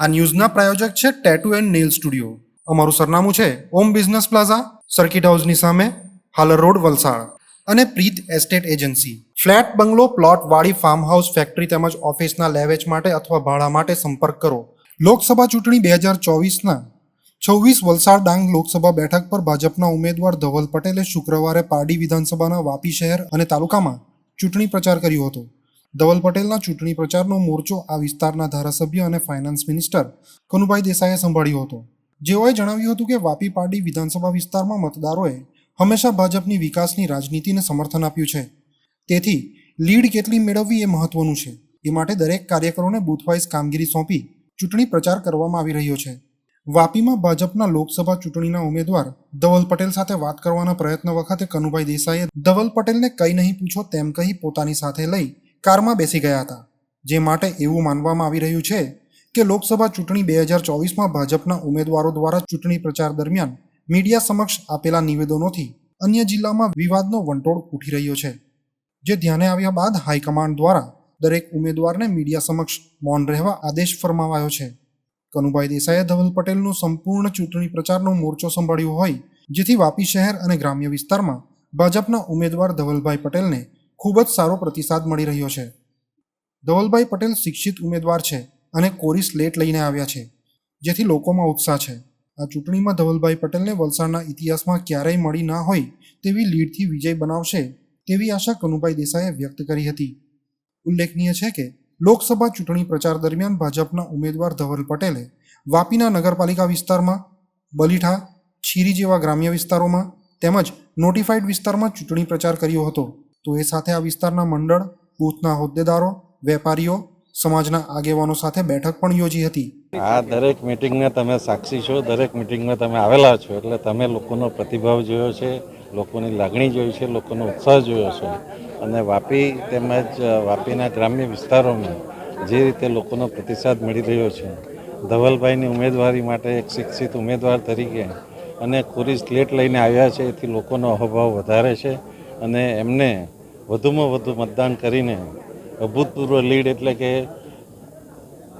આ ન્યૂઝના પ્રાયોજક છે tattoo and nail studio અમારું સરનામું છે ઓમ બિઝનેસ પ્લાઝા સર્કિટ હાઉસની સામે હાલર રોડ વલસાડ. અને Preet estate agency flat, bungalow, plot, વાડી ફાર્મ હાઉસ ફેક્ટરી તેમજ ઓફિસના લેવેચ માટે અથવા ભાડા માટે સંપર્ક કરો. લોકસભા ચૂંટણી બે હજાર ચોવીસના છવ્વીસ વલસાડ ડાંગ લોકસભા બેઠક પર ભાજપના ઉમેદવાર ધવલ પટેલે શુક્રવારે પારડી વિધાનસભાના વાપી શહેર અને તાલુકામાં ચૂંટણી પ્રચાર કર્યો હતો. ધવલ પટેલના ચૂંટણી પ્રચારનો મોરચો આ વિસ્તારના ધારાસભ્ય અને ફાઇનાન્સ મિનિસ્ટર કનુભાઈ દેસાઈએ સંભાળ્યો હતો. જેઓએ જણાવ્યું હતું કે વાપી પાડી વિધાનસભા વિસ્તારમાં મતદારોએ હંમેશા ભાજપની વિકાસની રાજનીતિને સમર્થન આપ્યું છે. તેથી લીડ કેટલી મેળવવી એ મહત્વનું છે. એ માટે દરેક કાર્યકરોને બૂથવાઇઝ કામગીરી સોંપી ચૂંટણી પ્રચાર કરવામાં આવી રહ્યો છે. વાપીમાં ભાજપના લોકસભા ચૂંટણીના ઉમેદવાર ધવલ પટેલ સાથે વાત કરવાના પ્રયત્ન વખતે કનુભાઈ દેસાઈએ ધવલ પટેલને કંઈ નહીં પૂછો તેમ કહી પોતાની સાથે લઈ કારમાં બેસી ગયા હતા. જે માટે એવું માનવામાં આવી રહ્યું છે કે લોકસભા ચૂંટણી બે હજાર ચોવીસમાં ભાજપના ઉમેદવારો દ્વારા ચૂંટણી પ્રચાર દરમિયાન મીડિયા સમક્ષ આપેલા નિવેદનોથી અન્ય જિલ્લામાં વિવાદનો વંટોળ ઉઠી રહ્યો છે. જે ધ્યાને આવ્યા બાદ હાઈકમાન્ડ દ્વારા દરેક ઉમેદવારને મીડિયા સમક્ષ મૌન રહેવા આદેશ ફરમાવાયો છે. કનુભાઈ દેસાઈએ ધવલ પટેલનું સંપૂર્ણ ચૂંટણી પ્રચારનો મોરચો સંભાળ્યો હોય, જેથી વાપી શહેર અને ગ્રામ્ય વિસ્તારમાં ભાજપના ઉમેદવાર ધવલભાઈ પટેલને ખૂબ જ સારો પ્રતિસાદ મળી રહ્યો છે. ધવલભાઈ પટેલ શિક્ષિત ઉમેદવાર છે અને કોરી સ્લેટ લઈને આવ્યા છે, જેથી લોકોમાં ઉત્સાહ છે. આ ચૂંટણીમાં ધવલભાઈ પટેલને વલસાડના ઇતિહાસમાં ક્યારેય મળી ના હોય તેવી લીડથી વિજય બનાવશે તેવી આશા કનુભાઈ દેસાઈએ વ્યક્ત કરી હતી. ઉલ્લેખનીય છે કે, લોકસભા ચૂંટણી પ્રચાર દરમિયાન ભાજપના ઉમેદવાર ધવલ પટેલે વાપીના નગરપાલિકા વિસ્તારમાં, બલીઠા છીરી જેવા ગ્રામ્ય વિસ્તારોમાં તેમજ નોટિફાઈડ વિસ્તારમાં ચૂંટણી પ્રચાર કર્યો હતો. તો એ સાથે આ વિસ્તારના મંડળ, બૂથના હોદ્દેદારો, વેપારીઓ, સમાજના આગેવાનો સાથે બેઠક પણ યોજી હતી. આ દરેક મિટિંગને તમે સાક્ષી છો, દરેક મિટિંગમાં તમે આવેલા છો, એટલે તમે લોકોનો પ્રતિભાવ જોયો છે, લોકોની લાગણી જોઈ છે, લોકોનો ઉત્સાહ જોયો છે. અને વાપી તેમજ વાપીના ગ્રામ્ય વિસ્તારોમાં જે રીતે લોકોનો પ્રતિસાદ મળી રહ્યો છે, ધવલભાઈની ઉમેદવારી માટે એક શિક્ષિત ઉમેદવાર તરીકે અને કોરી સ્લેટ લઈને આવ્યા છે, એથી લોકોનો અહોભાવ વધારે છે. અને એમને વધુમાં વધુ મતદાન કરીને અભૂતપૂર્વ લીડ એટલે કે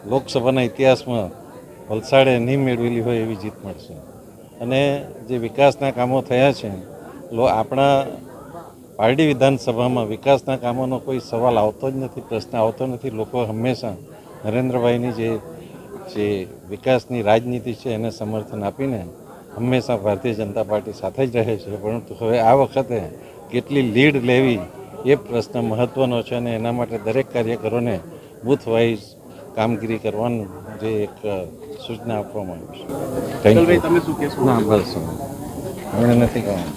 લોકસભાના ઇતિહાસમાં વલસાડે નહીં મેળવેલી હોય એવી જીત મળશે. અને જે વિકાસના કામો થયા છે આપણા પારડી વિધાનસભામાં વિકાસના કામોનો કોઈ સવાલ આવતો જ નથી, પ્રશ્ન આવતો નથી. લોકો હંમેશા નરેન્દ્રભાઈની જે જે વિકાસની રાજનીતિ છે એને સમર્થન આપીને હંમેશા ભારતીય જનતા પાર્ટી સાથે જ રહે છે. પરંતુ હવે આ વખતે કેટલી લીડ લેવી એ પ્રશ્ન મહત્ત્વનો છે અને એના માટે દરેક કાર્યકરોને બૂથ વાઇઝ કામગીરી કરવાનું જે એક સૂચના આપવામાં આવી છે. થેન્ક તમે શું કહેશો? ના બસ. મને નથી કહેવાનું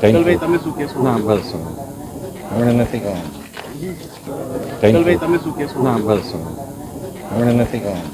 થેન્ક તમે શું કહેશો? ના બસ. મને નથી કહેવાનું થેન્ક તમે શું કહેશો? ના બસ. મને નથી કહેવાનું